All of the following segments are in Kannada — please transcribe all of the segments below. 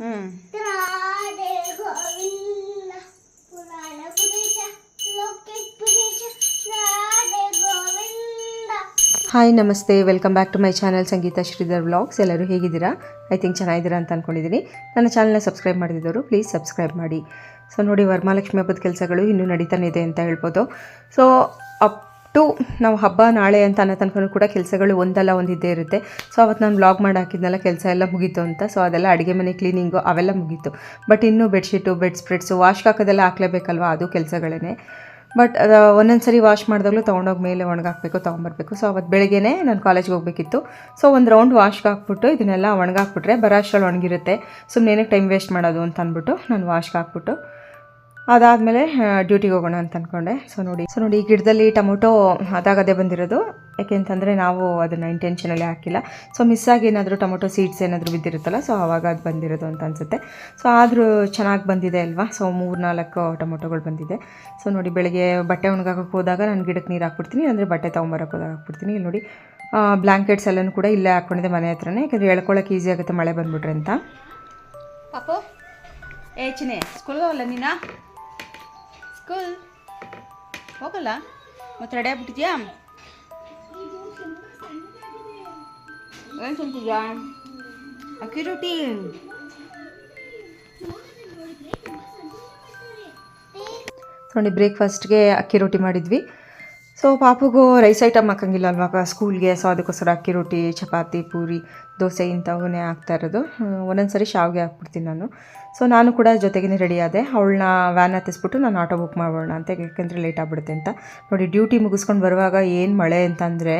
Hi namaste. Welcome back to my channel Sangeetha Sridhar vlogs ಎಲ್ಲರೂ ಹೇಗಿದ್ದೀರಾ? ಐ ಥಿಂಕ್ ಚೆನ್ನಾಗಿದ್ದೀರಾ ಅಂತ ಅಂದ್ಕೊಂಡಿದ್ದೀನಿ ನನ್ನ ಚಾನಲ್ನ ಸಬ್ಸ್ಕ್ರೈಬ್ ಮಾಡಿದವರು ಪ್ಲೀಸ್ ಸಬ್ಸ್ಕ್ರೈಬ್ ಮಾಡಿ. ಸೊ ನೋಡಿ ವರಮಹಾಲಕ್ಷ್ಮಿ ಹಬ್ಬದ ಕೆಲಸಗಳು ಇನ್ನೂ ನಡೀತಾನೆ ಇದೆ ಅಂತ ಹೇಳ್ಬೋದು. ಸೊ ಅಪ್ ಟು ನಾವು ಹಬ್ಬ ನಾಳೆ ಅಂತ ಅನ್ನೋ ತನಕ ಕೂಡ ಕೆಲಸಗಳು ಒಂದಲ್ಲ ಒಂದು ಇರುತ್ತೆ. ಸೊ ಅವತ್ತು ನಾನು ಬ್ಲಾಗ್ ಮಾಡಿ ಹಾಕಿದ್ನೆಲ್ಲ, ಕೆಲಸ ಎಲ್ಲ ಮುಗೀತು ಅಂತ. ಸೊ ಅದೆಲ್ಲ ಅಡುಗೆ ಮನೆ ಕ್ಲೀನಿಂಗು ಅವೆಲ್ಲ ಮುಗೀತು. ಬಟ್ ಇನ್ನೂ ಬೆಡ್ಶೀಟು ಬೆಡ್ ಸ್ಪ್ರೆಡ್ಸು ವಾಶ್ಗೆ ಹಾಕೋದೆಲ್ಲ ಹಾಕ್ಲೇಬೇಕಲ್ವ? ಅದು ಕೆಲಸಗಳೇ ಬಟ್ ಒಂದೊಂದು ಸರಿ ವಾಶ್ ಮಾಡಿದಾಗಲೂ ತೊಗೊಂಡೋಗಿ ಮೇಲೆ ಒಣಗಾಕಬೇಕು, ತೊಗೊಂಬರ್ಬೇಕು. ಸೊ ಅವತ್ತು ಬೆಳಗ್ಗೆನೇ ನಾನು ಕಾಲೇಜ್ಗೆ ಹೋಗಬೇಕಿತ್ತು. ಸೊ ಒಂದು ರೌಂಡ್ ವಾಶ್ಗೆ ಹಾಕ್ಬಿಟ್ಟು ಇದನ್ನೆಲ್ಲ ಒಣಗಾಕ್ಬಿಟ್ರೆ ಬರೋ ಅಷ್ಟರಲ್ಲಿ ಒಣಗಿರುತ್ತೆ ಸುಮ್ಮನೆ ಟೈಮ್ ವೇಸ್ಟ್ ಮಾಡೋದು ಅಂತ ಅಂದ್ಬಿಟ್ಟು ನಾನು ವಾಶ್ಗೆ ಹಾಕ್ಬಿಟ್ಟು ಅದಾದಮೇಲೆ ಡ್ಯೂಟಿಗೆ ಹೋಗೋಣ ಅಂತ ಅಂದ್ಕೊಂಡೆ ಸೊ ನೋಡಿ ಸೊ ನೋಡಿ, ಈ ಗಿಡದಲ್ಲಿ ಟೊಮೊಟೊ ಅದಾಗದೇ ಬಂದಿರೋದು. ಯಾಕೆ ಅಂತಂದರೆ ನಾವು ಅದನ್ನು ಇಂಟೆನ್ಷನಲ್ಲಿ ಹಾಕಿಲ್ಲ. ಸೊ ಮಿಸ್ ಆಗಿ ಏನಾದರೂ ಟೊಮೊಟೊ ಸೀಡ್ಸ್ ಏನಾದರೂ ಬಿದ್ದಿರುತ್ತಲ್ಲ ಸೊ ಆವಾಗ ಅದು ಬಂದಿರೋದು ಅಂತ ಅನಿಸುತ್ತೆ. ಸೊ ಆದರೂ ಚೆನ್ನಾಗಿ ಬಂದಿದೆ ಅಲ್ವಾ? ಸೊ ಮೂರು ನಾಲ್ಕು ಟೊಮೊಟೊಗಳು ಬಂದಿದೆ. ಸೊ ನೋಡಿ, ಬೆಳಗ್ಗೆ ಬಟ್ಟೆ ಒಣಗಾಕಕ್ಕೆ ಹೋದಾಗ ನಾನು ಗಿಡಕ್ಕೆ ನೀರು ಹಾಕ್ಬಿಡ್ತೀನಿ ಅಂದರೆ ಬಟ್ಟೆ ತೊಗೊಂಬರೋಕೆ ಹೋದಾಗ ಹಾಕ್ಬಿಡ್ತೀನಿ. ಇಲ್ಲಿ ನೋಡಿ ಬ್ಲ್ಯಾಂಕೆಟ್ಸ್ ಎಲ್ಲನೂ ಕೂಡ ಇಲ್ಲೇ ಹಾಕ್ಕೊಂಡಿದ್ದೆ ಮನೆ ಹತ್ರನೇ. ಯಾಕಂದರೆ ಎಳ್ಕೊಳ್ಳೋಕೆ ಈಸಿ ಆಗುತ್ತೆ ಮಳೆ ಬಂದ್ಬಿಟ್ರೆ ಅಂತ. ಪಾಪು, ಏ ಚಿನಿ ಸ್ಕೂಲ್ಗೆ ಹೋಗಲ್ಲ ನೀನಾ? ಸ್ಕೂಲ್ ಹೋಗಲ್ಲ? ಮತ್ತೆ ರೆಡಿ ಆಗ್ಬಿಟ್ಟಿದ್ಯಾ? ಏನು ಅಕ್ಕಿ ರೊಟ್ಟಿ. ನೋಡಿ ಬ್ರೇಕ್ಫಾಸ್ಟ್ಗೆ ಅಕ್ಕಿ ರೊಟ್ಟಿ ಮಾಡಿದ್ವಿ. ಸೊ ಪಾಪುಗೂ ರೈಸ್ ಐಟಮ್ ಹಾಕಂಗಿಲ್ಲ ಅಲ್ವಾ ಸ್ಕೂಲ್ಗೆ ಸೊ ಅದಕ್ಕೋಸ್ಕರ ಅಕ್ಕಿ ರೊಟ್ಟಿ, ಚಪಾತಿ, ಪೂರಿ, ದೋಸೆ ಇಂಥವನ್ನೇ ಹಾಕ್ತಾ ಇರೋದು. ಒಂದೊಂದು ಸರಿ ಶಾವಿಗೆ ಹಾಕ್ಬಿಡ್ತೀನಿ ನಾನು. ಸೊ ನಾನು ಕೂಡ ಜೊತೆಗೇ ರೆಡಿ ಆದೆ. ಅವಳನ್ನ ವ್ಯಾನ್ ಹತ್ತಿಸ್ಬಿಟ್ಟು ನಾನು ಆಟೋ ಬುಕ್ ಮಾಡೋಣ ಅಂತ, ಯಾಕೆಂದರೆ ಲೇಟ್ ಆಗ್ಬಿಡುತ್ತೆ ಅಂತ. ನೋಡಿ ಡ್ಯೂಟಿ ಮುಗಿಸ್ಕೊಂಡು ಬರುವಾಗ ಏನು ಮಳೆ ಅಂತಂದರೆ,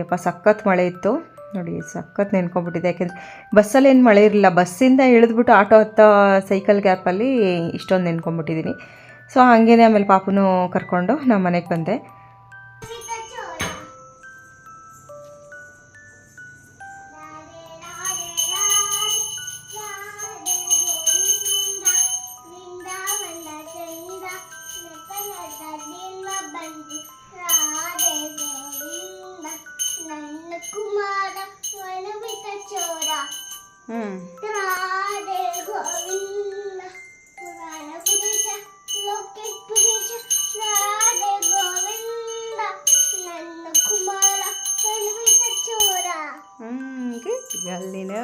ಯಪ್ಪ, ಸಖತ್ ಮಳೆ ಇತ್ತು. ನೋಡಿ, ಸಖತ್ ನೆನ್ಕೊಂಡ್ಬಿಟ್ಟಿದೆ. ಯಾಕೆಂದರೆ ಬಸ್ಸಲ್ಲಿ ಏನು ಮಳೆ ಇರಲಿಲ್ಲ. ಬಸ್ಸಿಂದ ಇಳಿದ್ಬಿಟ್ಟು ಆಟೋ ಹತ್ತೋ ಸೈಕಲ್ ಗ್ಯಾಪಲ್ಲಿ ಇಷ್ಟೊಂದು ನೆನ್ಕೊಂಬಿಟ್ಟಿದ್ದೀನಿ ಸೊ ಹಾಗೇನೆ ಆಮೇಲೆ ಪಾಪುನೂ ಕರ್ಕೊಂಡು ನಮ್ಮ ಮನೆಗೆ ಬಂದೆ. ನೀನು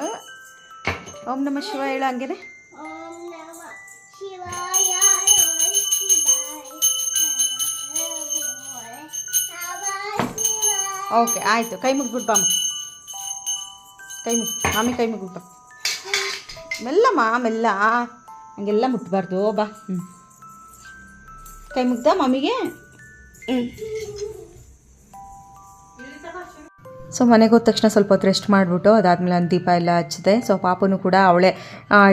ಓಂ ನಮ ಶಿವ ಹೇಳ ಹಂಗೇನೆ. ಓಕೆ ಆಯಿತು. ಕೈ ಮುಗ್ಬಿಟ್ಟು ಬಾಮ್ಮ. ಕೈ ಮುಗಿ ಮಾಮಿ ಕೈ ಮುಗ್ಬಿಟ್ಟು ಬಾ ಮೆಲ್ಲಮ್ಮ ಮೆಲ್ಲ ಹಂಗೆಲ್ಲ ಮುಟ್ಬಾರ್ದು ಬಾ ಹ್ಞೂ ಕೈ ಮುಗ್ದ ಮಮ್ಮಿಗೆ ಹ್ಞೂ ಸೊ ಮನೆಗೆ ಹೋದ ತಕ್ಷಣ ಸ್ವಲ್ಪ ಹೊತ್ತು ರೆಸ್ಟ್ ಮಾಡಿಬಿಟ್ಟು ಅದಾದಮೇಲೆ ನಾನು ದೀಪ ಎಲ್ಲ ಹಚ್ಚಿದೆ. ಸೊ ಪಾಪನು ಕೂಡ ಅವಳೇ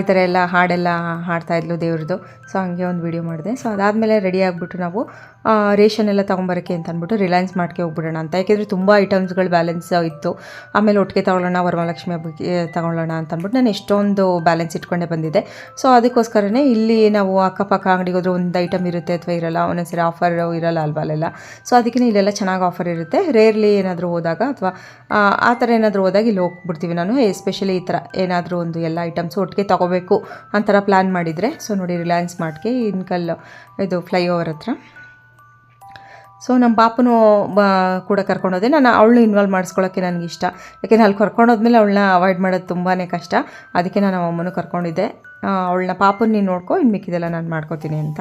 ಈ ಥರ ಎಲ್ಲ ಹಾಡೆಲ್ಲ ಹಾಡ್ತಾಯಿದ್ಲು ದೇವ್ರದ್ದು ಸೊ ಹಂಗೆ ಒಂದು ವೀಡಿಯೋ ಮಾಡಿದೆ. ಸೊ ಅದಾದಮೇಲೆ ರೆಡಿ ಆಗಿಬಿಟ್ಟು ನಾವು ರೇಷನ್ ಎಲ್ಲ ತೊಗೊಂಬರೋಕ್ಕೆ ಅಂತ ಅಂದ್ಬಿಟ್ಟು ರಿಲಯನ್ಸ್ ಮಾರ್ಟ್ಗೆ ಹೋಗ್ಬಿಡೋಣ ಅಂತ. ಯಾಕೆಂದರೆ ತುಂಬ ಐಟಮ್ಸ್ಗಳು ಬ್ಯಾಲೆನ್ಸ್ ಇತ್ತು. ಆಮೇಲೆ ಒಟ್ಟಿಗೆ ತಗೊಳ್ಳೋಣ, ವರಮಹಾಲಕ್ಷ್ಮಿ ಹಬ್ಬಕ್ಕೆ ತಗೊಳ್ಳೋಣ ಅಂತ ಅಂದ್ಬಿಟ್ಟು ನಾನು ಎಷ್ಟೊಂದು ಬ್ಯಾಲೆನ್ಸ್ ಇಟ್ಕೊಂಡೇ ಬಂದಿದ್ದೆ. ಸೊ ಅದಕ್ಕೋಸ್ಕರನೇ ಇಲ್ಲಿ ನಾವು ಅಕ್ಕಪಕ್ಕ ಅಂಗಡಿಗೆ ಹೋದ್ರೆ ಒಂದು ಐಟಮ್ ಇರುತ್ತೆ ಅಥವಾ ಇರಲ್ಲ ಒಂದೊಂದ್ಸರಿ ಆಫರ್ ಇರಲ್ಲ ಅಲ್ವಾ ಅಲ್ಲೆಲ್ಲ. ಸೊ ಅದಕ್ಕೆ ಇಲ್ಲೆಲ್ಲ ಚೆನ್ನಾಗಿ ಆಫರ್ ಇರುತ್ತೆ. ರೇರ್ಲಿ ಏನಾದರೂ ಹೋದಾಗ ಅಥವಾ ಆ ಥರ ಏನಾದರೂ ಹೋದಾಗ ಇಲ್ಲಿ ಹೋಗ್ಬಿಡ್ತೀವಿ ನಾನು. ಎಸ್ಪೆಷಲಿ ಈ ಥರ ಏನಾದರೂ ಒಂದು ಎಲ್ಲ ಐಟಮ್ಸ್ ಒಟ್ಟಿಗೆ ತೊಗೋಬೇಕು ಅಂತರ ಪ್ಲ್ಯಾನ್ ಮಾಡಿದರೆ. ಸೊ ನೋಡಿ ರಿಲಯನ್ಸ್ ಮಾರ್ಟ್ಗೆ ಇನ್ಕಲ್ ಇದು ಫ್ಲೈಓವರ್ ಹತ್ರ. ಸೊ ನಮ್ಮ ಪಾಪನು ಕೂಡ ಕರ್ಕೊಂಡೋದೆ ನಾನು ಅವಳನ್ನ ಇನ್ವಾಲ್ವ್ ಮಾಡಿಸ್ಕೊಳ್ಳೋಕ್ಕೆ ನನಗೆ ಇಷ್ಟ. ಯಾಕೆಂದರೆ ಅಲ್ಲಿ ಕರ್ಕೊಂಡೋದ್ಮೇಲೆ ಅವಳನ್ನ ಅವಾಯ್ಡ್ ಮಾಡೋದು ತುಂಬಾ ಕಷ್ಟ. ಅದಕ್ಕೆ ನಾನು ಅಮ್ಮನೂ ಕರ್ಕೊಂಡಿದ್ದೆ. ಅವಳನ್ನ ಪಾಪನ ನೀನು ನೋಡ್ಕೊ ಇನ್ನು ಮಿಕ್ಕಿದೆಲ್ಲ ನಾನು ಮಾಡ್ಕೋತೀನಿ ಅಂತ.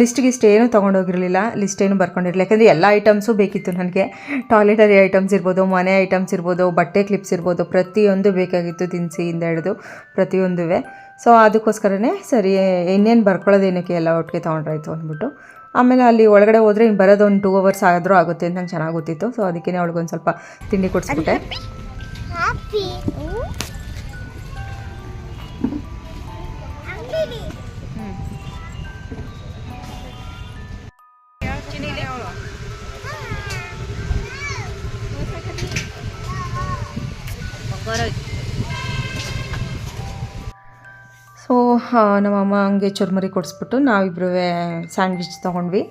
ಲಿಸ್ಟಿಗೆ ಇಷ್ಟು ಏನು ತೊಗೊಂಡೋಗಿರಲಿಲ್ಲ, ಲಿಸ್ಟ್ ಏನು ಬರ್ಕೊಂಡಿರಲಿಲ್ಲ. ಯಾಕಂದರೆ ಎಲ್ಲ ಐಟಮ್ಸು ಬೇಕಿತ್ತು ನನಗೆ. ಟಾಯ್ಲೆಟರಿ ಐಟಮ್ಸ್ ಇರ್ಬೋದು, ಮನೆ ಐಟಮ್ಸ್ ಇರ್ಬೋದು, ಬಟ್ಟೆ ಕ್ಲಿಪ್ಸ್ ಇರ್ಬೋದು, ಪ್ರತಿಯೊಂದು ಬೇಕಾಗಿತ್ತು ದಿನಸಿಯಿಂದ ಹಿಡಿದು ಪ್ರತಿಯೊಂದು ಸೊ, ಅದಕ್ಕೋಸ್ಕರನೇ ಸರಿ, ಇನ್ನೇನು ಬರ್ಕೊಳ್ಳೋದೇನಕ್ಕೆ ಎಲ್ಲ ಒಟ್ಟಿಗೆ ತೊಗೊಂಡ್ರಾಯ್ತು ಅಂದ್ಬಿಟ್ಟು. ಆಮೇಲೆ ಅಲ್ಲಿ ಒಳಗಡೆ ಹೋದರೆ ಇನ್ನು ಬರೋದು ಒಂದು ಟೂ ಅವರ್ಸ್ ಆದರೂ ಆಗುತ್ತೆ ಅಂತ ನಂಗೆ ಚೆನ್ನಾಗಿ ಗೊತ್ತಿತ್ತು. ಸೊ ಅದಕ್ಕೇ ಅವಳಿಗೊಂದು ಸ್ವಲ್ಪ ತಿಂಡಿ ಕೊಡಿಸ್ಬಿಟ್ಟೆ. ಸೊ ನಮ್ಮಮ್ಮ ಹಂಗೆ ಚುರ್ಮುರಿ ಕೊಡಿಸ್ಬಿಟ್ಟು ನಾವಿಬ್ಬರೂ ಸ್ಯಾಂಡ್ವಿಚ್ ತೊಗೊಂಡ್ವಿ.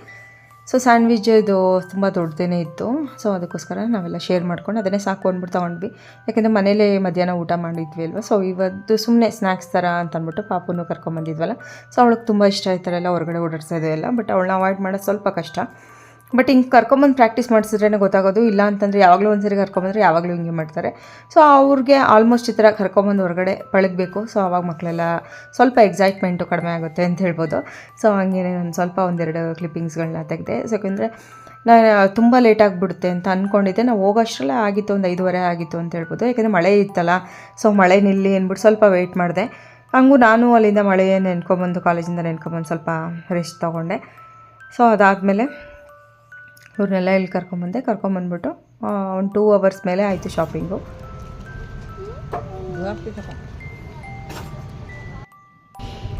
ಸೊ ಸ್ಯಾಂಡ್ವಿಚ್ ಇದು ತುಂಬ ದೊಡ್ಡದೇನೆ ಇತ್ತು. ಸೊ ಅದಕ್ಕೋಸ್ಕರ ನಾವೆಲ್ಲ ಶೇರ್ ಮಾಡ್ಕೊಂಡು ಅದನ್ನೇ ಸಾಕು ಅಂದ್ಬಿಟ್ಟು ತೊಗೊಂಡ್ವಿ. ಯಾಕೆಂದರೆ ಮನೇಲೇ ಮಧ್ಯಾಹ್ನ ಊಟ ಮಾಡಿದ್ವಿ ಅಲ್ವಾ? ಸೊ ಇವತ್ತು ಸುಮ್ಮನೆ ಸ್ನ್ಯಾಕ್ಸ್ ಥರ ಅಂತ ಅಂದ್ಬಿಟ್ಟು ಪಾಪುನು ಕರ್ಕೊಂಬಂದಿದ್ವಲ್ಲ? ಸೊ ಅವಳಿಗೆ ತುಂಬ ಇಷ್ಟ ಈ ಥರ ಎಲ್ಲ ಹೊರಗಡೆ ಓಡಾಡ್ತಾ ಎಲ್ಲ ಬಟ್ ಅವಳನ್ನ ಅವಾಯ್ಡ್ ಮಾಡೋದು ಸ್ವಲ್ಪ ಕಷ್ಟ. ಬಟ್ ಹಿಂಗೆ ಕರ್ಕೊಂಬಂದು ಪ್ರಾಕ್ಟೀಸ್ ಮಾಡಿಸಿದ್ರೇ ಗೊತ್ತಾಗೋದು. ಇಲ್ಲ ಅಂತಂದರೆ ಯಾವಾಗಲೂ ಒಂದ್ಸರಿ ಕರ್ಕೊಂಬಂದ್ರೆ ಯಾವಾಗಲೂ ಹಿಂಗೆ ಮಾಡ್ತಾರೆ. ಸೊ ಅವ್ರಿಗೆ ಆಲ್ಮೋಸ್ಟ್ ಈ ಥರ ಕರ್ಕೊಂಬಂದು ಹೊರಗಡೆ ಪಳಗಬೇಕು. ಸೊ ಆವಾಗ ಮಕ್ಕಳೆಲ್ಲ ಸ್ವಲ್ಪ ಎಕ್ಸೈಟ್ಮೆಂಟು ಕಡಿಮೆ ಆಗುತ್ತೆ ಅಂತ ಹೇಳ್ಬೋದು. ಸೊ ಹಂಗೇನೆ ನಾನು ಸ್ವಲ್ಪ ಒಂದೆರಡು ಕ್ಲಿಪ್ಪಿಂಗ್ಸ್ಗಳನ್ನ ತೆಗೆದೆ. ಸೊ ನಾನು ತುಂಬ ಲೇಟ್ ಆಗಿಬಿಡುತ್ತೆ ಅಂತ ಅಂದ್ಕೊಂಡಿದ್ದೆ ನಾವು ಹೋಗೋಷ್ಟರಲ್ಲೇ ಆಗಿತ್ತು, ಒಂದು ಐದುವರೆ ಆಗಿತ್ತು ಅಂತ ಹೇಳ್ಬೋದು. ಯಾಕೆಂದರೆ ಮಳೆ ಇತ್ತಲ್ಲ. ಸೊ ಮಳೆ ನಿಲ್ಲಿ ಅಂದ್ಬಿಟ್ಟು ಸ್ವಲ್ಪ ವೆಯ್ಟ್ ಮಾಡಿದೆ. ಹಂಗೂ ನಾನು ಅಲ್ಲಿಂದ ಮಳೆ ನೆನ್ಕೊಂಬಂದು ಕಾಲೇಜಿಂದ ನೆನ್ಕೊಂಬಂದು ಸ್ವಲ್ಪ ರೆಸ್ಟ್ ತೊಗೊಂಡೆ. ಸೊ ಅದಾದಮೇಲೆ ಇವ್ರನ್ನೆಲ್ಲ ಇಲ್ಲಿ ಕರ್ಕೊಂಬಂದೆ ಕರ್ಕೊಂಬಂದ್ಬಿಟ್ಟು ಒಂದು ಟೂ ಅವರ್ಸ್ ಮೇಲೆ ಆಯಿತು shopping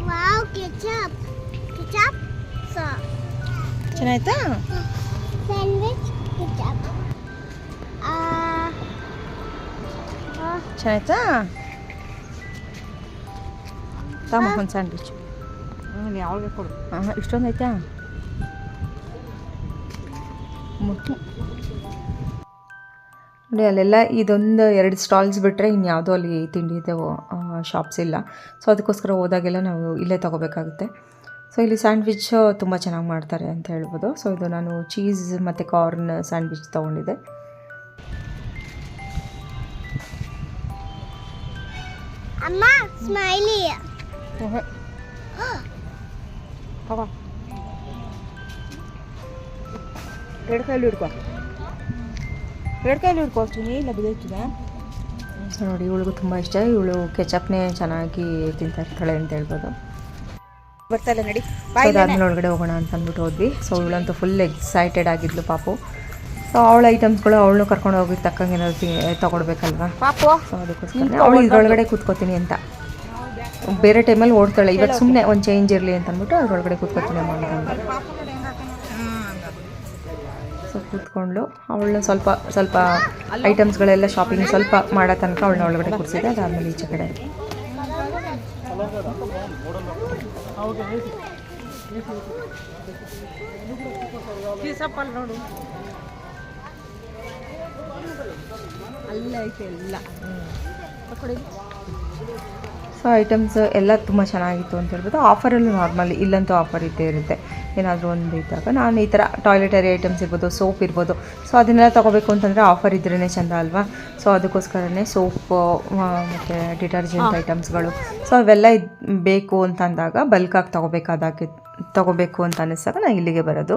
wow ketchup ketchup so ಚೆನ್ನಾಯ್ತಾ? Sandwich ketchup ಆ ಚೆನ್ನಾಯ್ತಾ? ತಮ್ಮ ಒಂದು ಸ್ಯಾಂಡ್ವಿಚ್ ಯಾವಾಗ ಕೊಡು. ಹಾಂ ಇಷ್ಟೊಂದು ಆಯ್ತಾ? ನೋಡಿ ಅಲ್ಲೆಲ್ಲ ಇದೊಂದು ಎರಡು ಸ್ಟಾಲ್ಸ್ ಬಿಟ್ಟರೆ ಇನ್ಯಾವುದೋ ಅಲ್ಲಿ ತಿಂಡಿ ಇದೆ ಶಾಪ್ಸ್ ಇಲ್ಲ. ಸೊ ಅದಕ್ಕೋಸ್ಕರ ಹೋದಾಗೆಲ್ಲ ನಾವು ಇಲ್ಲೇ ತೊಗೋಬೇಕಾಗುತ್ತೆ. ಸೊ ಇಲ್ಲಿ ಸ್ಯಾಂಡ್ವಿಚ್ ತುಂಬ ಚೆನ್ನಾಗಿ ಮಾಡ್ತಾರೆ ಅಂತ ಹೇಳ್ಬೋದು. ಸೊ ಇದು ನಾನು ಚೀಸ್ ಮತ್ತು ಕಾರ್ನ್ ಸ್ಯಾಂಡ್ವಿಚ್ ತೊಗೊಂಡಿದ್ದೆ. ಅಮ್ಮ ಸ್ಮೈಲಿ ಎರಡು ಕೈಲಿ ಹಿಡ್ಕೊ. ಎರಡು ಕೈಲಿ ಹಿಡ್ಕೊ ಅಷ್ಟು ಇಲ್ಲ ಬಿದ್ದೈತಿದೆ ಸೊ ನೋಡಿ ಇವಳಿಗೂ ತುಂಬ ಇಷ್ಟ. ಇವಳು ಕೆಚಪ್ನೇ ಚೆನ್ನಾಗಿ ತಿಂತಾ ಇರ್ತಾಳೆ ಅಂತ ಹೇಳ್ಬೋದು. ಬರ್ತಾ ಇಲ್ಲ ನಡಿ. ಅದಾದ್ಮೇಲೆ ಒಳಗಡೆ ಹೋಗೋಣ ಅಂತ ಅಂದ್ಬಿಟ್ಟು ಹೋದ್ವಿ. ಸೊ ಇವಳಂತೂ ಫುಲ್ ಎಕ್ಸೈಟೆಡ್ ಆಗಿದ್ಲು ಪಾಪು. ಸೊ ಅವಳ ಐಟಮ್ಸ್ಗಳು ಅವಳನ್ನು ಕರ್ಕೊಂಡು ಹೋಗಿ ತಕ್ಕಂಗೆ ಏನಾದ್ರು ತಗೊಳ್ಬೇಕಲ್ವಾ ಪಾಪು ಸೊ ಅದಕ್ಕೋಸ್ಕರ ಅವಳು ಇದ್ರೊಳಗಡೆ ಕೂತ್ಕೋತೀನಿ ಅಂತ. ಬೇರೆ ಟೈಮಲ್ಲಿ ಓಡ್ತಾಳೆ. ಇವತ್ತು ಸುಮ್ಮನೆ ಒಂದು ಚೇಂಜ್ ಇರಲಿ ಅಂತ ಅಂದ್ಬಿಟ್ಟು ಅದ್ರೊಳಗಡೆ ಕೂತ್ಕೋತೀನಿ ಸೊ ಕೂತ್ಕೊಂಡು ಅವಳನ್ನ ಸ್ವಲ್ಪ ಸ್ವಲ್ಪ ಐಟಮ್ಸ್ಗಳೆಲ್ಲ ಶಾಪಿಂಗ್ ಸ್ವಲ್ಪ ಮಾಡೋ ತನಕ ಅವಳನ್ನ ಒಳಗಡೆ ಕೂರಿಸಿದೆ. ಅದಾದಮೇಲೆ ಈಚೆ ಕಡೆ. ಸೊ ಐಟಮ್ಸ್ ಎಲ್ಲ. ತುಂಬ ಚೆನ್ನಾಗಿತ್ತು ಅಂತ ಹೇಳ್ಬೋದು. ಆಫರಲ್ಲೂ ನಾರ್ಮಲಿ ಇಲ್ಲಂತೂ ಆಫರ್ ಇದ್ದೇ ಇರುತ್ತೆ. ಏನಾದರೂ ಒಂದು ಇದ್ದಾಗ ನಾನು ಈ ಥರ ಟಾಯ್ಲೆಟರಿ ಐಟಮ್ಸ್ ಇರ್ಬೋದು ಸೋಪ್ ಇರ್ಬೋದು. ಸೊ ಅದನ್ನೆಲ್ಲ ತೊಗೋಬೇಕು ಅಂತಂದರೆ ಆಫರ್ ಇದ್ರೇ ಚೆಂದ ಅಲ್ವಾ? ಸೊ ಅದಕ್ಕೋಸ್ಕರನೇ ಸೋಪು ಮತ್ತು ಡಿಟರ್ಜೆಂಟ್ ಐಟಮ್ಸ್ಗಳು ಸೊ ಅವೆಲ್ಲ ಇದು ಬೇಕು ಅಂತ ಅಂದಾಗ ಬಲ್ಕಾಗಿ ತೊಗೋಬೇಕಾದಾಗೆ ತೊಗೋಬೇಕು ಅಂತ ಅನ್ನಿಸ್ದಾಗ ನಾನು ಇಲ್ಲಿಗೆ ಬರೋದು.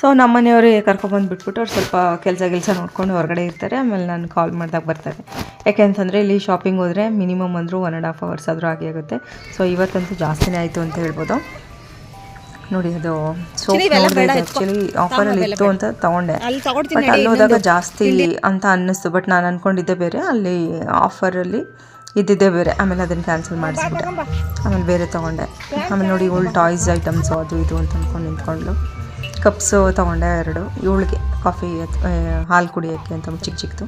ಸೊ ನಮ್ಮ ಮನೆಯವ್ರಿಗೆ ಕರ್ಕೊಂಡ್ಬಂದು ಬಿಟ್ಬಿಟ್ಟು ಅವ್ರು ಸ್ವಲ್ಪ ಕೆಲಸ ಕೆಲಸ ನೋಡ್ಕೊಂಡು ಹೊರಗಡೆ ಇರ್ತಾರೆ. ಆಮೇಲೆ ನಾನು ಕಾಲ್ ಮಾಡಿದಾಗ ಬರ್ತಾರೆ. ಯಾಕೆ ಅಂತಂದರೆ ಇಲ್ಲಿ ಶಾಪಿಂಗ್ ಹೋದರೆ ಮಿನಿಮಮ್ ಅಂದರೂ ಒನ್ ಆ್ಯಂಡ್ ಹಾಫ್ ಅವರ್ಸ್ ಆದರೂ ಆಗಿ ಆಗುತ್ತೆ. ಸೊ ಇವತ್ತಂತೂ ಜಾಸ್ತಿನೇ ಆಯಿತು ಅಂತ ಹೇಳ್ಬೋದು. ನೋಡಿ ಅದು ಸೋಪ್ ಆ್ಯಕ್ಚುಲಿ ಅಲ್ಲಿ ಇತ್ತು ಅಂತ ತಗೊಂಡೆ. ಅಲ್ಲಿ ಬಟ್ ಅಲ್ಲಿ ಹೋದಾಗ ಜಾಸ್ತಿ ಅಂತ ಅನ್ನಿಸ್ತು. ಬಟ್ ನಾನು ಅಂದ್ಕೊಂಡಿದ್ದೆ ಬೇರೆ ಅಲ್ಲಿ ಆಫರಲ್ಲಿ ಇದ್ದಿದ್ದೇ ಬೇರೆ. ಆಮೇಲೆ ಅದನ್ನು ಕ್ಯಾನ್ಸಲ್ ಮಾಡಿಸ್ಬಿಟ್ಟೆ. ಆಮೇಲೆ ಬೇರೆ ತಗೊಂಡೆ. ಆಮೇಲೆ ನೋಡಿ ಇವಳು ಟಾಯ್ಸ್ ಐಟಮ್ಸು ಅದು ಇದು ಅಂತ ಅಂದ್ಕೊಂಡು ನಿಂತ್ಕೊಂಡ್ಲು ಕಪ್ಸು ತಗೊಂಡೆ ಎರಡು. ಇವಳಿಗೆ ಕಾಫಿ ಹಾಲು ಕುಡಿಯೋಕ್ಕೆ ಅಂತ ಚಿಕ್ಕ ಚಿಕ್ಕದು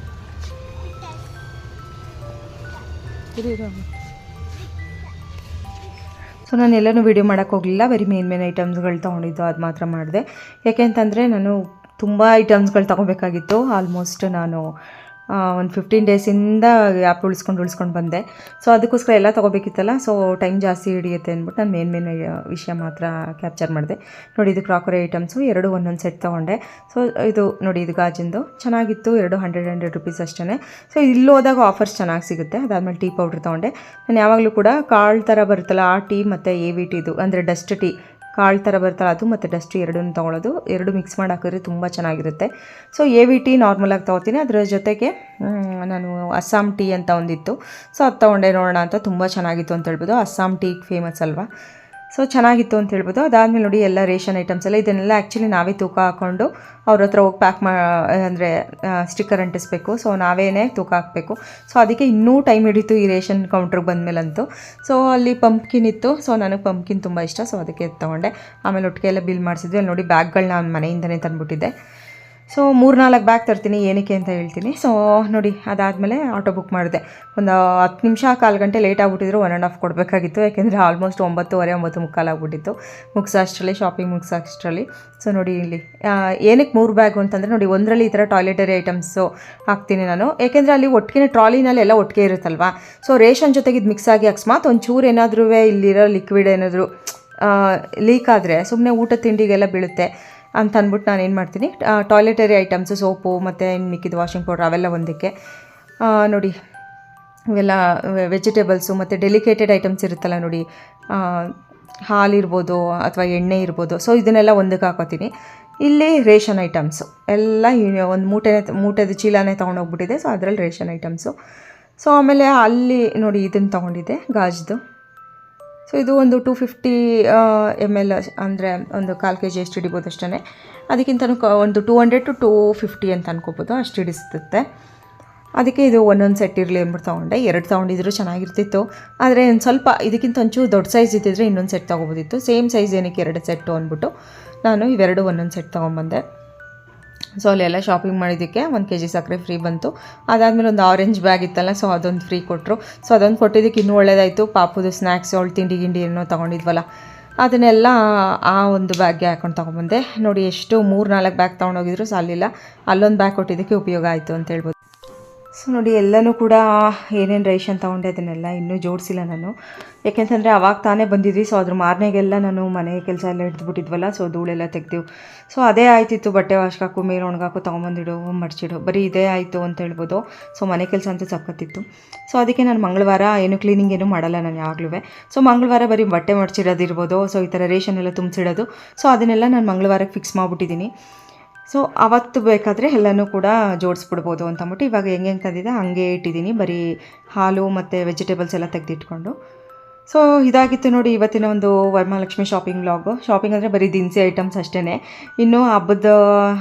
ಸೊ, ನಾನು ಎಲ್ಲನೂ ವೀಡಿಯೋ ಮಾಡೋಕ್ಕೆ ಹೋಗಲಿಲ್ಲ. ಬರೀ ಮೇನ್ ಮೇನ್ ಐಟಮ್ಸ್ಗಳು ತೊಗೊಂಡಿದ್ದು ಅದು ಮಾತ್ರ ಮಾಡಿದೆ. ಯಾಕೆಂತಂದರೆ ನಾನು ತುಂಬ ಐಟಮ್ಸ್ಗಳು ತೊಗೋಬೇಕಾಗಿತ್ತು. ಆಲ್ಮೋಸ್ಟ್ ನಾನು ಒಂದು ಫಿಫ್ಟೀನ್ ಡೇಸಿಂದ ಆ್ಯಪ್ ಉಳಿಸ್ಕೊಂಡು ಉಳಿಸ್ಕೊಂಡು ಬಂದೆ. ಸೊ ಅದಕ್ಕೋಸ್ಕರ ಎಲ್ಲ ತೊಗೋಬೇಕಿತ್ತಲ್ಲ? ಸೊ ಟೈಮ್ ಜಾಸ್ತಿ ಹಿಡಿಯುತ್ತೆ ಅಂದ್ಬಿಟ್ಟು ನಾನು ಮೇನ್ ಮೇನ್ ವಿಷಯ ಮಾತ್ರ ಕ್ಯಾಪ್ಚರ್ ಮಾಡಿದೆ. ನೋಡಿ, ಇದು ಕ್ರಾಕರಿ ಐಟಮ್ಸು ಎರಡು ಒಂದೊಂದು ಸೆಟ್ ತೊಗೊಂಡೆ. ಸೊ ಇದು ನೋಡಿ, ಇದು ಗಾಜಿಂದು. ಚೆನ್ನಾಗಿತ್ತು, ಎರಡು ಹಂಡ್ರೆಡ್ ಹಂಡ್ರೆಡ್ ರುಪೀಸ್ ಅಷ್ಟೇ ಸೊ ಇಲ್ಲಿ ಹೋದಾಗ ಆಫರ್ಸ್ ಚೆನ್ನಾಗಿ ಸಿಗುತ್ತೆ. ಅದಾದಮೇಲೆ ಟೀ ಪೌಡ್ರ್ ತೊಗೊಂಡೆ. ನಾನು ಯಾವಾಗಲೂ ಕೂಡ ಕಾಳು ಥರ ಬರುತ್ತಲ್ಲ, ಆ ಟೀ ಮತ್ತು ಎ ವಿ ಟಿದು ಅಂದರೆ ಡಸ್ಟ್ ಟೀ ಕಾಳು ಥರ ಬರ್ತಲ್ಲ ಅದು ಮತ್ತು ಡಸ್ಟ್ ಎರಡನ್ನೂ ತೊಗೊಳೋದು. ಎರಡು ಮಿಕ್ಸ್ ಮಾಡಿ ಹಾಕಿದ್ರೆ ತುಂಬ ಚೆನ್ನಾಗಿರುತ್ತೆ. ಸೊ ಎ ವಿ ಟೀ ನಾರ್ಮಲಾಗಿ ತೊಗೋತೀನಿ ಅದರ ಜೊತೆಗೆ ನಾನು ಅಸ್ಸಾಂ ಟೀ ಅಂತ ಒಂದಿತ್ತು. ಸೊ ಅದು ತೊಗೊಂಡೆ ನೋಡೋಣ ಅಂತ ತುಂಬ ಚೆನ್ನಾಗಿತ್ತು ಅಂತ ಹೇಳ್ಬೋದು. ಅಸ್ಸಾಂ ಟೀ ಫೇಮಸ್ ಅಲ್ವಾ? ಸೊ ಚೆನ್ನಾಗಿತ್ತು ಅಂತ ಹೇಳ್ಬೋದು. ಅದಾದಮೇಲೆ ನೋಡಿ ಎಲ್ಲ ರೇಷನ್ ಐಟಮ್ಸ್ ಎಲ್ಲ ಇದನ್ನೆಲ್ಲ ಆ್ಯಕ್ಚುಲಿ ನಾವೇ ತೂಕ ಹಾಕ್ಕೊಂಡು ಅವ್ರ ಹತ್ರ ಹೋಗಿ ಪ್ಯಾಕ್ ಮಾ ಅಂದರೆ ಸ್ಟಿಕ್ಕರ್ ಅಂಟಿಸ್ಬೇಕು. ಸೊ ನಾವೇನೇ ತೂಕ ಹಾಕಬೇಕು. ಸೊ ಅದಕ್ಕೆ ಇನ್ನೂ ಟೈಮ್ ಹಿಡಿತು ಈ ರೇಷನ್ ಕೌಂಟ್ರಿಗೆ ಬಂದಮೇಲಂತೂ. ಸೊ ಅಲ್ಲಿ ಪಂಪ್ಕಿನ್ ಇತ್ತು. ಸೊ ನನಗೆ ಪಂಪ್ಕಿನ್ ತುಂಬ ಇಷ್ಟ. ಸೊ ಅದಕ್ಕೆ ತೊಗೊಂಡೆ. ಆಮೇಲೆ ಒಟ್ಟಿಗೆ ಎಲ್ಲ ಬಿಲ್ ಮಾಡಿಸಿದ್ವಿ. ಅಲ್ಲಿ ನೋಡಿ ಬ್ಯಾಗ್ಗಳನ್ನ ನಾನು ಮನೆಯಿಂದನೇ ತಂದುಬಿಟ್ಟಿದ್ದೆ. ಸೊ ಮೂರು ನಾಲ್ಕು ಬ್ಯಾಗ್ ತರ್ತೀನಿ, ಏನಕ್ಕೆ ಅಂತ ಹೇಳ್ತೀನಿ. ಸೊ ನೋಡಿ, ಅದಾದಮೇಲೆ ಆಟೋ ಬುಕ್ ಮಾಡಿದೆ ಒಂದು ಹತ್ತು ನಿಮಿಷ, ಕಾಲು ಗಂಟೆ ಲೇಟ್ ಆಗಿಬಿಟ್ಟಿದ್ರು ಒನ್ ಆ್ಯಂಡ್ ಆಫ್ ಕೊಡಬೇಕಾಗಿತ್ತು. ಯಾಕೆಂದರೆ ಆಲ್ಮೋಸ್ಟ್ ಒಂಬತ್ತುವರೆ, ಒಂಬತ್ತು ಮುಕ್ಕಾಲು ಆಗ್ಬಿಟ್ಟಿತ್ತು. ಮುಗಿಸೋ ಅಷ್ಟರಲ್ಲಿ ಶಾಪಿಂಗ್ ಮುಗಿಸೋ ಅಷ್ಟರಲ್ಲಿ ಸೊ ನೋಡಿ ಇಲ್ಲಿ ಏನಕ್ಕೆ ಮೂರು ಬ್ಯಾಗು ಅಂತಂದರೆ, ನೋಡಿ, ಒಂದರಲ್ಲಿ ಈ ಥರ ಟಾಯ್ಲೆಟರಿ ಐಟಮ್ಸು ಹಾಕ್ತೀನಿ ನಾನು. ಏಕೆಂದರೆ ಅಲ್ಲಿ ಒಟ್ಟಿಗೆ ಟ್ರಾಲಿನಲ್ಲಿ ಎಲ್ಲ ಒಟ್ಟಿಗೆ ಇರುತ್ತಲ್ವ? ಸೊ ರೇಷನ್ ಜೊತೆಗೆ ಇದು ಮಿಕ್ಸ್ ಆಗಿ ಅಕಸ್ಮಾತ್ ಒಂಚೂರು ಏನಾದರೂ ಇಲ್ಲಿರೋ ಲಿಕ್ವಿಡ್ ಏನಾದರೂ ಲೀಕ್ ಆದರೆ ಸುಮ್ಮನೆ ಊಟ ತಿಂಡಿಗೆಲ್ಲ ಬೀಳುತ್ತೆ. ಅಂತ ಅಂದ್ಬಿಟ್ಟು ನಾನು ಏನು ಮಾಡ್ತೀನಿ ಟಾಯ್ಲೆಟರಿ ಐಟಮ್ಸು ಸೋಪು ಮತ್ತು ಮಿಕ್ಕಿದ ವಾಷಿಂಗ್ ಪೌಡ್ರ್ ಅವೆಲ್ಲ ಒಂದಕ್ಕೆ ನೋಡಿ, ಇವೆಲ್ಲ ವೆಜಿಟೇಬಲ್ಸು ಮತ್ತು ಡೆಲಿಕೇಟೆಡ್ ಐಟಮ್ಸ್ ಇರುತ್ತಲ್ಲ ನೋಡಿ ಹಾಲು ಹಾಲಿರ್ಬೋದು ಅಥವಾ ಎಣ್ಣೆ ಇರ್ಬೋದು. ಸೊ ಇದನ್ನೆಲ್ಲ ಒಂದಕ್ಕೆ ಹಾಕೋತೀನಿ. ಇಲ್ಲಿ ರೇಷನ್ ಐಟಮ್ಸು ಎಲ್ಲ ಒಂದು ಮೂಟೆ ಮೂಟೆದ ಚೀಲನೇ ತೊಗೊಂಡೋಗ್ಬಿಟ್ಟಿದೆ. ಸೊ ಅದರಲ್ಲಿ ರೇಷನ್ ಐಟಮ್ಸು ಸೊ ಆಮೇಲೆ ಅಲ್ಲಿ ನೋಡಿ ಇದನ್ನು ತೊಗೊಂಡಿದ್ದೆ, ಗಾಜ್ದು. ಸೊ ಇದು ಒಂದು ಟು ಫಿಫ್ಟಿ ಎಂ ಎಲ್ ಅಂದರೆ ಒಂದು ಕಾಲು ಕೆ ಜಿ ಎಷ್ಟು ಹಿಡಿಬೋದು ಅಷ್ಟೇ ಅದಕ್ಕಿಂತನೂ ಕ ಒಂದು two hundred to two fifty ಅಂತ ಅನ್ಕೋಬೋದು, ಅಷ್ಟು ಹಿಡಿಸುತ್ತೆ ಅದಕ್ಕೆ ಇದು ಒಂದೊಂದು ಸೆಟ್ ಇರಲಿ ಅಂದ್ಬಿಟ್ಟು ತೊಗೊಂಡೆ. ಎರಡು ತೊಗೊಂಡಿದ್ರು ಚೆನ್ನಾಗಿರ್ತಿತ್ತು. ಆದರೆ ಒಂದು ಸ್ವಲ್ಪ, ಇದಕ್ಕಿಂತ ಒಂಚೂರು ದೊಡ್ಡ ಸೈಜ್ ಇದ್ದಿದ್ರೆ ಇನ್ನೊಂದು ಸೆಟ್ ತೊಗೋಬೋದಿತ್ತು. ಸೇಮ್ ಸೈಜ್ ಏನಕ್ಕೆ ಎರಡು ಸೆಟ್ಟು ಅಂದ್ಬಿಟ್ಟು ನಾನು ಇವೆರಡು ಒಂದೊಂದು ಸೆಟ್ ತೊಗೊಂಬಂದೆ. ಸೊ ಅಲ್ಲೆಲ್ಲ ಶಾಪಿಂಗ್ ಮಾಡಿದ್ದಕ್ಕೆ ಒಂದು ಕೆ ಜಿ ಸಕ್ಕರೆ ಫ್ರೀ ಬಂತು. ಅದಾದಮೇಲೆ ಒಂದು ಆರೆಂಜ್ ಬ್ಯಾಗ್ ಇತ್ತಲ್ಲ ಸೊ ಅದೊಂದು ಫ್ರೀ ಕೊಟ್ಟರು ಸೊ ಅದೊಂದು ಕೊಟ್ಟಿದ್ದಕ್ಕೆ ಇನ್ನೂ ಒಳ್ಳೇದಾಯಿತು. ಪಾಪುದು ಸ್ನ್ಯಾಕ್ಸ್ ಅವಳು ತಿಂಡಿ ಗಿಂಡಿ ಏನೋ ತೊಗೊಂಡಿದ್ವಲ್ಲ. ಅದನ್ನೆಲ್ಲ ಆ ಒಂದು ಬ್ಯಾಗ್ಗೆ ಹಾಕೊಂಡು ತೊಗೊಂಬಂದೆ ನೋಡಿ, ಎಷ್ಟು ಮೂರು ನಾಲ್ಕು ಬ್ಯಾಗ್ ತೊಗೊಂಡೋಗಿದ್ರು ಸಾಲಿಲ್ಲ ಅಲ್ಲೊಂದು ಬ್ಯಾಗ್ ಕೊಟ್ಟಿದ್ದಕ್ಕೆ ಉಪಯೋಗ ಆಯಿತು ಅಂತ ಹೇಳ್ಬೋದು. ಸೊ ನೋಡಿ, ಎಲ್ಲನೂ ಕೂಡ ಏನೇನು ರೇಷನ್ ತೊಗೊಂಡೆ, ಅದನ್ನೆಲ್ಲ ಇನ್ನೂ ಜೋಡಿಸಿಲ್ಲ ನಾನು. ಯಾಕೆಂತಂದರೆ ಅವಾಗ ತಾನೇ ಬಂದಿದ್ವಿ. ಸೊ ಅದ್ರ ಮಾರನೆಗೆಲ್ಲ ನಾನು ಮನೆ ಕೆಲಸ ಎಲ್ಲ ಹಿಡಿದ್ಬಿಟ್ಟಿದ್ವಲ್ಲ ಸೊ ಧೂಳೆಲ್ಲ ತೆಗ್ದೆವು. ಸೊ ಅದೇ ಆಯ್ತಿತ್ತು ಬಟ್ಟೆ ವಾಶ್ಕಾಕು ಮೇಲೆ ಒಣಗಾಕು ತೊಗೊಂಬಂದಿಡು, ಮಡ್ಚಿಡು. ಬರೀ ಇದೇ ಆಯಿತು ಅಂತ ಹೇಳ್ಬೋದು. ಸೊ ಮನೆ ಕೆಲಸ ಅಂತೂ ಸಕ್ಕತ್ತಿತ್ತು ಸೊ ಅದಕ್ಕೆ ನಾನು ಮಂಗಳವಾರ ಏನು ಕ್ಲೀನಿಂಗ್ ಏನು ಮಾಡಲ್ಲ ನಾನು ಯಾವಾಗಲೂ ಸೊ ಮಂಗಳವಾರ ಬರೀ ಬಟ್ಟೆ ಮಡ್ಚಿಡೋದಿರ್ಬೋದು. ಸೊ ಈ ಥರ ರೇಷನ್ ಎಲ್ಲ ತುಂಬಿಸಿಡೋದು. ಸೊ ಅದನ್ನೆಲ್ಲ ನಾನು ಮಂಗಳವಾರಕ್ಕೆ ಫಿಕ್ಸ್ ಮಾಡಿಬಿಟ್ಟಿದ್ದೀನಿ. ಸೊ ಅವತ್ತು ಬೇಕಾದರೆ ಎಲ್ಲನೂ ಕೂಡ ಜೋಡಿಸ್ಬಿಡ್ಬೋದು ಅಂತ ಅಂದ್ಬಿಟ್ಟು ಇವಾಗ ಹೆಂಗೆ ಹೆಂಗೆ ತಂದಿದೆ ಹಂಗೆ ಇಟ್ಟಿದ್ದೀನಿ. ಬರೀ ಹಾಲು ಮತ್ತು ವೆಜಿಟೇಬಲ್ಸ್ ಎಲ್ಲ ತೆಗೆದಿಟ್ಕೊಂಡು. ಸೊ, ಇದಾಗಿತ್ತು ನೋಡಿ ಇವತ್ತಿನ ಒಂದು ವರಮಹಾಲಕ್ಷ್ಮಿ ಶಾಪಿಂಗ್ ವ್ಲಾಗು ಶಾಪಿಂಗ್ ಅಂದರೆ ಬರೀ ದಿನಸಿ ಐಟಮ್ಸ್ ಅಷ್ಟೇ ಇನ್ನು ಹಬ್ಬದ,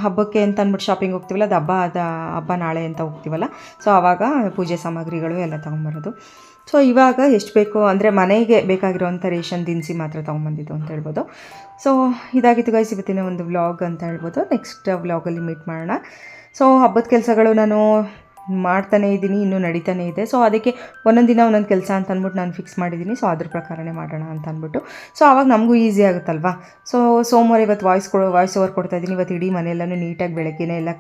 ಹಬ್ಬಕ್ಕೆ ಅಂತ ಅಂದ್ಬಿಟ್ಟು ಶಾಪಿಂಗ್ ಹೋಗ್ತೀವಲ್ಲ, ಅದು ಹಬ್ಬ ಅದ ಹಬ್ಬ ನಾಳೆ ಅಂತ ಹೋಗ್ತೀವಲ್ಲ. ಸೊ ಆವಾಗ ಪೂಜೆ ಸಾಮಗ್ರಿಗಳು ಎಲ್ಲ ತೊಗೊಂಬರೋದು. ಸೊ ಇವಾಗ ಎಷ್ಟು ಬೇಕು ಅಂದರೆ ಮನೆಗೆ ಬೇಕಾಗಿರೋವಂಥ ರೇಷನ್ ದಿನಸಿ ಮಾತ್ರ ತೊಗೊಂಬಂದಿದ್ದು ಅಂತ ಹೇಳ್ಬೋದು. ಸೊ ಇದಾಗಿತ್ತು ಗೈಸ್ ಇವತ್ತಿನ ಒಂದು ವ್ಲಾಗ್ ಅಂತ ಹೇಳ್ಬೋದು. ನೆಕ್ಸ್ಟ್ ವ್ಲಾಗಲ್ಲಿ ಮೀಟ್ ಮಾಡೋಣ. ಸೊ ಹಬ್ಬದ ಕೆಲಸಗಳು ನಾನು ಮಾಡ್ತಾನೇ ಇದ್ದೀನಿ, ಇನ್ನೂ ನಡೀತಾನೇ ಇದೆ. ಸೊ ಅದಕ್ಕೆ ಒಂದೊಂದು ದಿನ ಒಂದೊಂದು ಕೆಲಸ ಅಂತ ಅಂದ್ಬಿಟ್ಟು ನಾನು ಫಿಕ್ಸ್ ಮಾಡಿದ್ದೀನಿ ಸೊ ಅದ್ರ ಪ್ರಕಾರನೇ ಮಾಡೋಣ ಅಂತ ಅಂದ್ಬಿಟ್ಟು. ಸೊ ಆವಾಗ ನಮಗೂ ಈಸಿ ಆಗುತ್ತಲ್ವಾ? ಸೊ ಸೋಮವಾರ ಇವತ್ತು ವಾಯ್ಸ್ ಕೊ ವಾಯ್ಸ್ ಓವರ್ ಕೊಡ್ತಾ ಇದ್ದೀನಿ. ಇವತ್ತು ಇಡೀ ಮನೆಯೆಲ್ಲನೂ ನೀಟಾಗಿ ಬೆಳಗ್ಗೆನೇ ಎಲ್ಲ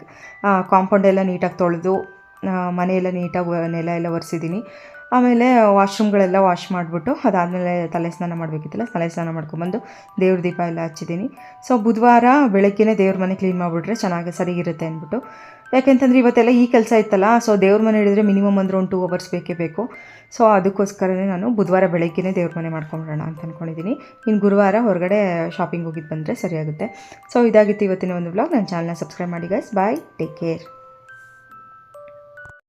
ಕಾಂಪೌಂಡೆಲ್ಲ ನೀಟಾಗಿ ತೊಳೆದು ಮನೆಯೆಲ್ಲ ನೀಟಾಗಿ ನೆಲ ಎಲ್ಲ ಒರೆಸಿದ್ದೀನಿ ಆಮೇಲೆ ವಾಶ್ರೂಮ್ಗಳೆಲ್ಲ ವಾಶ್ ಮಾಡಿಬಿಟ್ಟು ಅದಾದಮೇಲೆ ತಲೆ ಸ್ನಾನ ಮಾಡಬೇಕಿತ್ತಲ್ಲ, ತಲೆ ಸ್ನಾನ ಮಾಡ್ಕೊಂಬಂದು ದೇವ್ರ ದೀಪ ಎಲ್ಲ ಹಚ್ಚಿದ್ದೀನಿ. ಸೊ ಬುಧವಾರ ಬೆಳಗ್ಗೆನೇ ದೇವ್ರ ಮನೆ ಕ್ಲೀನ್ ಮಾಡಿಬಿಟ್ರೆ ಚೆನ್ನಾಗಿ ಸರಿಗಿರುತ್ತೆ ಅಂದ್ಬಿಟ್ಟು. ಯಾಕೆಂತಂದ್ರೆ ಇವತ್ತೆಲ್ಲ ಈ ಕೆಲಸ ಇತ್ತಲ್ಲ ಸೊ ದೇವ್ರ ಮನೆ ಹಿಡಿದ್ರೆ ಮಿನಿಮಮ್ ಅಂದ್ರೆ ಒಂದು ಟೂ ಅವರ್ಸ್ ಬೇಕೇ ಬೇಕು. ಸೊ ಅದಕ್ಕೋಸ್ಕರನೇ ನಾನು ಬುಧವಾರ ಬೆಳಗ್ಗೆನೇ ದೇವ್ರ ಮನೆ ಮಾಡ್ಕೊಂಬಿಡೋಣ ಅಂತ ಅಂದ್ಕೊಂಡಿದ್ದೀನಿ ಇನ್ನು ಗುರುವಾರ ಹೊರಗಡೆ ಶಾಪಿಂಗ್ ಹೋಗಿದ್ದು ಬಂದರೆ ಸರಿಯಾಗುತ್ತೆ ಸೊ ಇದಾಗಿತ್ತು ಇವತ್ತಿನ ಒಂದು ಬ್ಲಾಗ್ ನನ್ನ ಚಾನಲ್ನ ಸಬ್ಸ್ಕ್ರೈಬ್ ಮಾಡಿ ಗೈಸ್ ಬಾಯ್ ಟೇಕ್ ಕೇರ್